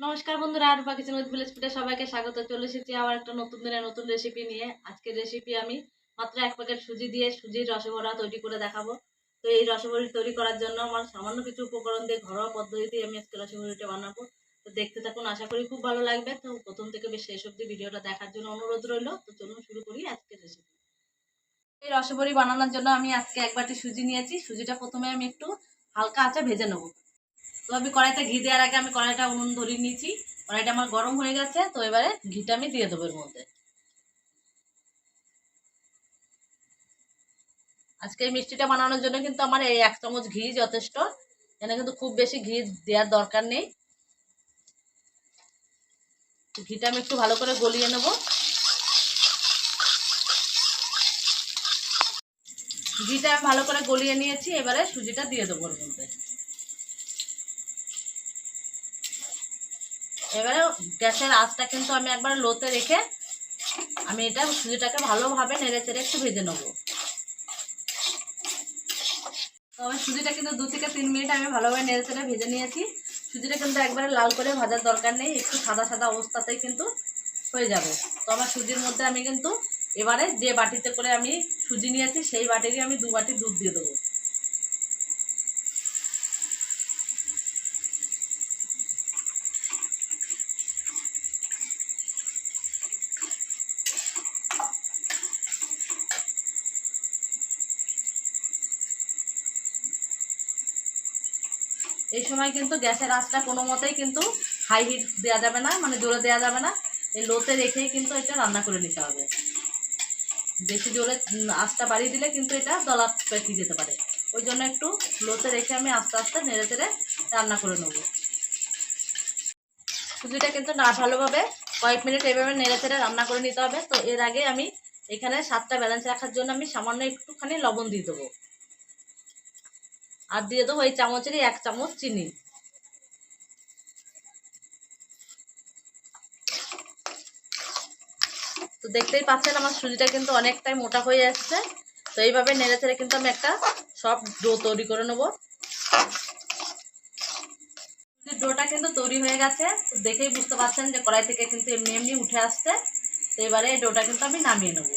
নমস্কার বন্ধুরা আর বাকি চ্যানেল ভিলেজ ফুডে সবাইকে স্বাগত। চলে এসেছি আবার একটা নতুন দিনে নতুন রেসিপি নিয়ে। আজকের রেসিপি আমি মাত্র এক প্যাকেট সুজি দিয়ে সুজির রসবড়া তৈরি করে দেখাবো। তো এই রসবড়ি তৈরি করার জন্য আমার সামান্য কিছু উপকরণ দিয়ে ঘরোয়া পদ্ধতিতে আমি আজকে রসবড়িটা বানাবো। তো দেখতে থাকুন, আশা করি খুব ভালো লাগবে। তো প্রথম থেকে বেশ শেষ অব্দি ভিডিওটা দেখার জন্য অনুরোধ রইল। তো চলুন শুরু করি আজকের রেসিপি এই রসবড়ি বানানোর জন্য আমি আজকে এক বাটি সুজি নিয়েছি। সুজিটা প্রথমে আমি একটু হালকা আঁচে ভেজে নেব। তো আমি কড়াইতে ঘি দেওয়ার আগে আমি কড়াইটা উনুন ধরিয়ে নিয়েছি। কড়াইটা আমার গরম হয়ে গেছে, তো এবারে ঘিটা আমি দিয়ে দেবো এর মধ্যে। আজকে এই মিষ্টিটা বানানোর জন্য কিন্তু আমার এই এক চামচ ঘি যথেষ্ট। এখানে কিন্তু খুব বেশি ঘি দেওয়ার দরকার নেই। ঘিটা আমি একটু ভালো করে গলিয়ে নেব। ঘিটা ভালো করে গলিয়ে নিয়েছি, এবারে সুজিটা দিয়ে দেবো ওর মধ্যে। এবারে গ্যাসের আঁচটা কিন্তু আমি একবার লোতে রেখে আমি এটা সুজিটাকে ভালোভাবে নেড়ে চেড়ে একটু ভেজে নেব। তো আমি সুজিটা কিন্তু দু থেকে তিন মিনিট আমি ভালোভাবে নেড়ে চেড়ে ভেজে নিয়েছি। সুজিটা কিন্তু একবারে লাল করে ভাজার দরকার নেই, একটু সাদা সাদা অবস্থাতেই কিন্তু হয়ে যাবে। তো আমার সুজির মধ্যে আমি কিন্তু এবারে যে বাটিতে করে আমি সুজি নিয়েছি, সেই বাটিরই আমি দু বাটি দুধ দিয়ে দেবো। এই সময় কিন্তু গ্যাসের আঁচটা কোনো মতেই কিন্তু হাই হিট দেওয়া যাবে না মানে জোরে দেওয়া যাবে না। এই লোতে রেখেই কিন্তু এটা রান্না করে নিতে হবে। বেশি জোরে আঁচটা বাড়িয়ে দিলে কিন্তু এটা দলা পেটে যেতে পারে। ওই জন্য একটু লোতে রেখে আমি আস্তে আস্তে নেড়ে তেড়ে রান্না করে নেব। সুজিটা কিন্তু না ভালোভাবে কয়েক মিনিট এভাবে নেড়ে চেড়ে রান্না করে নিতে হবে। তো এর আগে আমি এখানে স্বাদটা ব্যালেন্স রাখার জন্য আমি সামান্য একটুখানি লবণ দিয়ে দেবো। আর দিয়ে দেবো এই চামচেরই এক চামচ চিনি। তো দেখতেই পাচ্ছেন আমার সুজিটা কিন্তু অনেকটাই মোটা হয়ে আসছে। তো এইভাবে নেড়ে চেড়ে কিন্তু আমি একটা সব ডো তৈরি করে নেব। ডোটা কিন্তু তৈরি হয়ে গেছে। তো দেখেই বুঝতে পারছেন যে কড়াই থেকে কিন্তু এমনি এমনি উঠে আসছে। তো এবারে ডোটা কিন্তু আমি নামিয়ে নেব।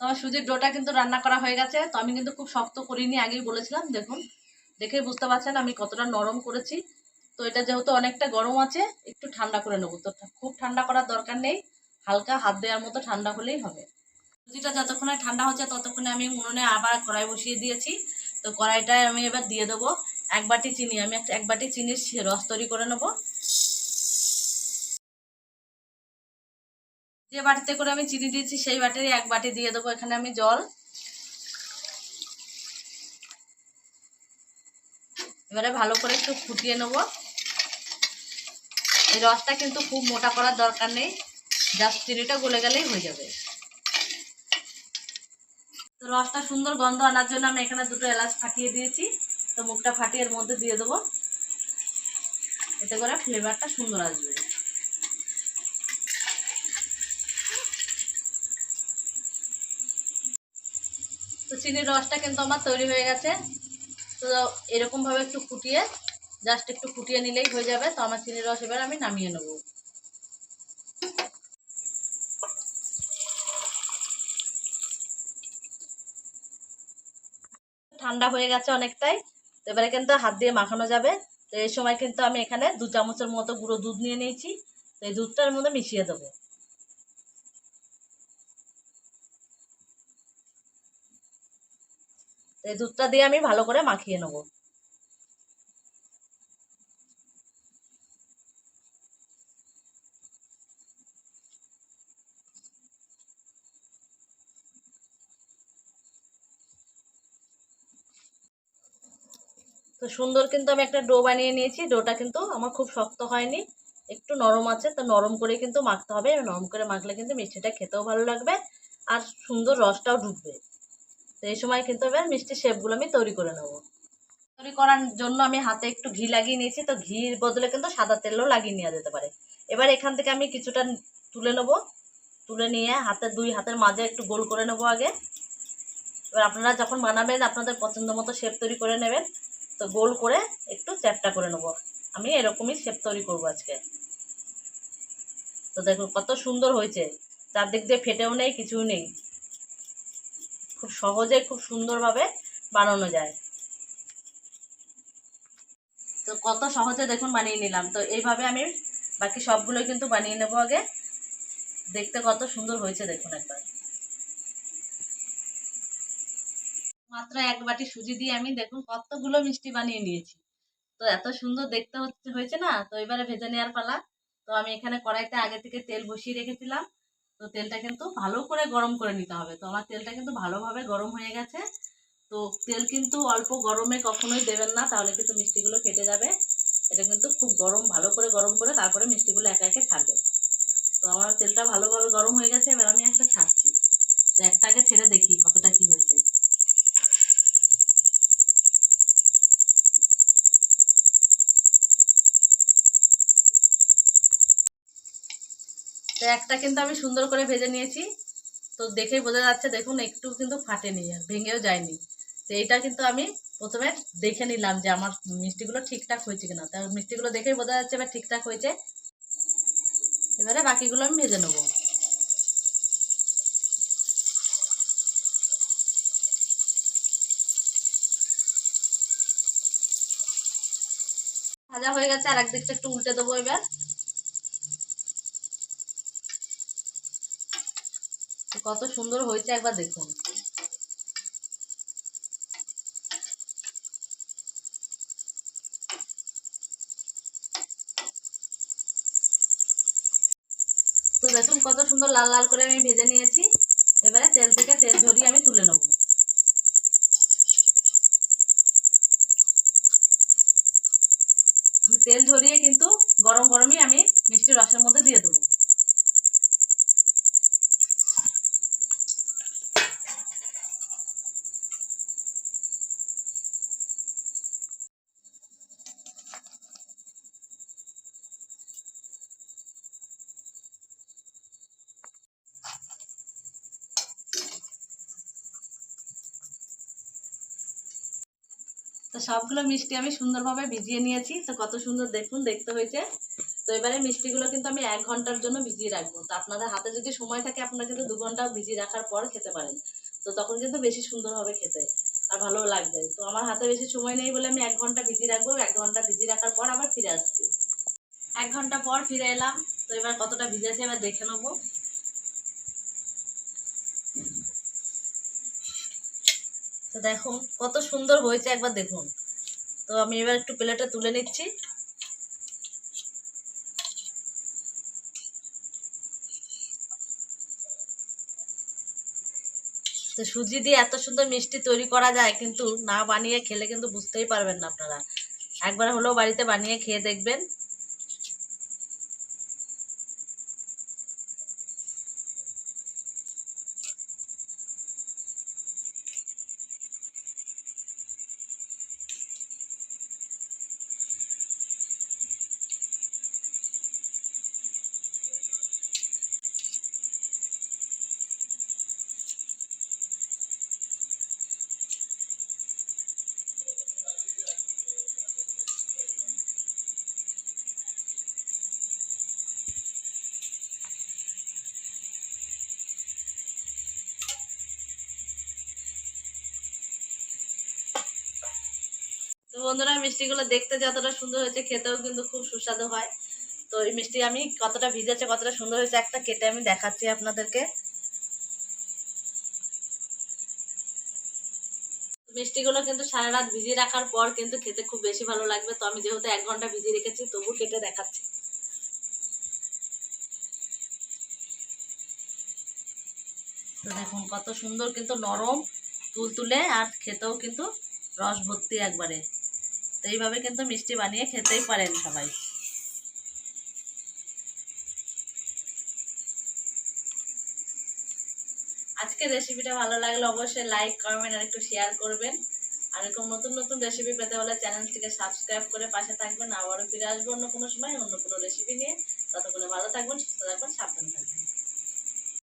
তো আমার সুজির ডোটা কিন্তু রান্না করা হয়ে গেছে, তো আমি কিন্তু খুব শক্ত করিনি, আগেই বলেছিলাম, দেখুন, দেখে বুঝতে পারছেন আমি কতটা নরম করেছি। তো এটা যেহেতু অনেকটা গরম আছে, একটু ঠান্ডা করে নেব। তো খুব ঠান্ডা করার দরকার নেই, হালকা হাত দেওয়ার মতো ঠান্ডা হলেই হবে। সুজিটা যতক্ষণে ঠান্ডা হচ্ছে, ততক্ষণে আমি উনুনে আবার কড়াই বসিয়ে দিয়েছি। তো কড়াইটায় আমি এবার দিয়ে দেবো এক বাটি চিনি, আমি এক বাটি চিনির রস তৈরি করে নেব। যে বাটিতে করে আমি চিনি দিয়েছি, সেই বাটিরই এক বাটি দিয়ে দেবো। এখানে আমি জল। এবারে ভালো করে একটু ফুটিয়ে নেব। এই রসটা কিন্তু খুব মোটা করার দরকার নেই। জাস্ট চিনিটা গলে গেলেই হয়ে যাবে। তো রসটা সুন্দর গন্ধ আনার জন্য আমি এখানে দুটো এলাচ ফাটিয়ে দিয়েছি। তো মুখটা ফাটিয়ে এর মধ্যে দিয়ে দেবো। এতে করে ফ্লেভারটা সুন্দর আসবে। তো চিনির রসটা কিন্তু আমার তৈরি হয়ে গেছে। তো এরকমভাবে একটু ফুটিয়ে জাস্ট একটু ফুটিয়ে নিলেই হয়ে যাবে। তো আমার চিনির রস এবার আমি নামিয়ে নেব। ঠান্ডা হয়ে গেছে অনেকটাই। তো এবারে কিন্তু হাত দিয়ে মাখানো যাবে। তো এই সময় কিন্তু আমি এখানে দু চামচের মতো গুঁড়ো দুধ নিয়ে নিয়েছি। তো এই দুধটার মধ্যে মিশিয়ে দেবো। এই দুধটা দিয়ে আমি ভালো করে মাখিয়ে নেব। তো সুন্দর কিন্তু আমি একটা ডো বানিয়ে নিয়েছি, ডোটা কিন্তু আমার খুব শক্ত হয়নি, একটু নরম আছে, তো নরম করে কিন্তু মাখতে হবে, নরম করে মাখলে কিন্তু মিষ্টিটা খেতেও ভালো লাগবে আর সুন্দর রসটাও ঢুকবে। তো এই সময় কিন্তু এবার মিষ্টি শেপগুলো আমি তৈরি করে নেব। তৈরি করার জন্য আমি হাতে একটু ঘি লাগিয়ে নিয়েছি, তো ঘির বদলে কিন্তু সাদা তেলও লাগিয়ে নেওয়া যেতে পারে। এবার এখান থেকে আমি কিছুটা তুলে নেব। তুলে নিয়ে হাতে দুই হাতের মাঝে একটু গোল করে নেব আগে। এবার আপনারা যখন বানাবেন, আপনাদের পছন্দ মতো শেপ তৈরি করে নেবেন, তো গোল করে একটু চ্যাপটা করে নেব। আমি এরকমই শেপ তৈরি করব আজকে। তো দেখুন কত সুন্দর হয়েছে। চারদিক দিয়ে ফেটেও নেই, কিছুও নেই। খুব সহজে, খুব সুন্দরভাবে বানানো যায়। তো কত সহজে দেখুন বানিয়ে নিলাম। তো এইভাবে আমি বাকি সবগুলোই কিন্তু বানিয়ে নেব আগে। দেখতে কত সুন্দর হয়েছে দেখুন একবার। মাত্র এক বাটি সুজি দিয়ে আমি দেখুন কতগুলো মিষ্টি বানিয়ে নিয়েছি। তো এত সুন্দর দেখতে হচ্ছে, হয়েছে না? তো এবারে ভেজে নেওয়ার পালা। তো আমি এখানে কড়াইতে আগে থেকে তেল বসিয়ে রেখেছিলাম তো তেলটা কিন্তু ভালো করে গরম করে নিতে হবে। তো আমার তেলটা কিন্তু ভালোভাবে গরম হয়ে গেছে। তো তেল কিন্তু অল্প গরমে কখনোই দেবেন না, তাহলে কিন্তু মিষ্টিগুলো ফেটে যাবে। এটা কিন্তু খুব গরম, ভালো করে গরম করে তারপরে মিষ্টিগুলো একে একে ছাড়বে। তো আমার তেলটা ভালোভাবে গরম হয়ে গেছে, এবার আমি একটা ছাড়ছি। তো একটা আগে ছেড়ে দেখি কতটা কি হয়েছে। তো একটা কিন্তু আমি সুন্দর করে ভেজে নিয়েছি। তো দেখেই বোঝা যাচ্ছে, দেখুন, একটু কিন্তু ফাটেনি, আর ভেঙেও যায়নি। তো এইটা কিন্তু আমি প্রথমে দেখে নিলাম যে আমার মিষ্টিগুলো ঠিকঠাক হয়েছে কিনা। তো মিষ্টিগুলো দেখেই বোঝা যাচ্ছে এবার ঠিকঠাক হয়েছে। এবারে বাকিগুলো আমি ভেজে নেব। ভাজা হয়ে গেছে, আর একদিকটা একটু উল্টে দেবো এবার। কত সুন্দর হয়েছে, একবার দেখুন। তো দেখুন কত সুন্দর লাল লাল করে আমি ভেজে নিয়েছি। এবারে তেল থেকে তেল ঝরিয়ে আমি তুলে নেব। তেল ঝরিয়ে কিন্তু গরম গরমই আমি মিষ্টি রসের মধ্যে দিয়ে দেবো। তো সবগুলো মিষ্টি আমি সুন্দরভাবে ভিজিয়ে নিয়েছি। তো কত সুন্দর দেখুন, দেখতে হয়েছে। তো এবারে মিষ্টিগুলো কিন্তু আমি এক ঘণ্টার জন্য ভিজিয়ে রাখব। তো আপনাদের হাতে যদি সময় থাকে, আপনারা কিন্তু দু ঘণ্টা ভিজিয়ে রাখার পর খেতে পারেন। তো তখন কিন্তু বেশি সুন্দর হবে খেতে আর ভালো লাগবে। তো আমার হাতে বেশি সময় নেই বলে আমি এক ঘণ্টা ভিজিয়ে রাখব। এক ঘণ্টা ভিজিয়ে রাখার পর আবার ফিরে আসছি। এক ঘণ্টা পর ফিরে এলাম। তো এবার কতটা ভিজেছে এবার দেখে নেব। তো দেখুন কত সুন্দর হয়েছে একবার দেখুন। তো আমি এবার একটু প্লেটে তুলে নিচ্ছি। তো সুজি দিয়ে এত সুন্দর মিষ্টি তৈরি করা যায়, কিন্তু না বানিয়ে খেলে কিন্তু বুঝতেই পারবেন না আপনারা। একবার হলেও বাড়িতে বানিয়ে খেয়ে দেখবেন। বন্ধুরা, মিষ্টিগুলো দেখতে যতটা সুন্দর হয়েছে, খেতেও কিন্তু খুব সুস্বাদু হয়। তো এই মিষ্টি আমি কতটা ভিজেছে, কতটা সুন্দর হয়েছে, একটা কেটে আমি দেখাচ্ছি আপনাদেরকে। মিষ্টিগুলো কিন্তু সারা রাত ভিজিয়ে রাখার পর কিন্তু খেতে খুব বেশি ভালো লাগবে। তো আমি যেহেতু এক ঘণ্টা ভিজিয়ে রেখেছি, তবু কেটে দেখাচ্ছি। তো দেখুন, কত সুন্দর কিন্তু নরম, তুলতুলে, আর খেতেও কিন্তু রস ভর্তি একবারে। তো এইভাবে কিন্তু মিষ্টি বানিয়ে খেতেই পারেন সবাই। আজকের রেসিপিটা ভালো লাগলে অবশ্যই লাইক, কমেন্ট আর একটু শেয়ার করবেন। আর এরকম নতুন নতুন রেসিপি পেতে হলে চ্যানেলটিকে সাবস্ক্রাইব করে পাশে থাকবেন। আবারও ফিরে আসব অন্য কোনো সময় অন্য কোনো রেসিপি নিয়ে। ততক্ষণে ভালো থাকবেন, সুস্থ থাকবেন, সাবধান থাকবেন।